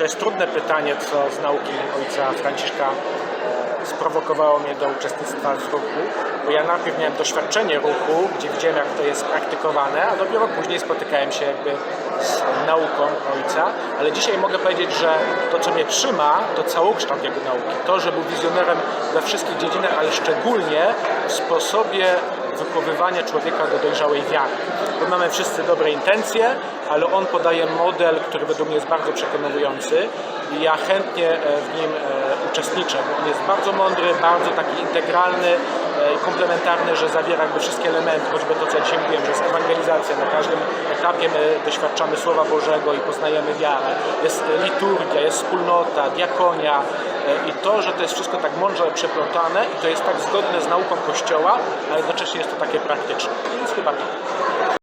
to jest trudne pytanie, co z nauki ojca Franciszka sprowokowało mnie do uczestnictwa w ruchu, bo ja najpierw miałem doświadczenie ruchu, gdzie widziałem jak to jest praktykowane, a dopiero później spotykałem się jakby z nauką ojca, ale dzisiaj mogę powiedzieć, że to co mnie trzyma, to całokształt jego nauki, to, że był wizjonerem we wszystkich dziedzinach, ale szczególnie w sposobie wychowywania człowieka do dojrzałej wiary. My mamy wszyscy dobre intencje, ale on podaje model, który według mnie jest bardzo przekonujący i ja chętnie e, w nim uczestniczę, bo on jest bardzo mądry, bardzo taki integralny e, i komplementarny, że zawiera jakby wszystkie elementy, choćby to, co ja dzisiaj mówiłem, że jest ewangelizacja, na każdym etapie my doświadczamy Słowa Bożego i poznajemy wiarę. Jest liturgia, jest wspólnota, diakonia e, i to, że to jest wszystko tak mądrze przeplotane i to jest tak zgodne z nauką Kościoła, a jednocześnie jest to takie praktyczne. Więc chyba tak.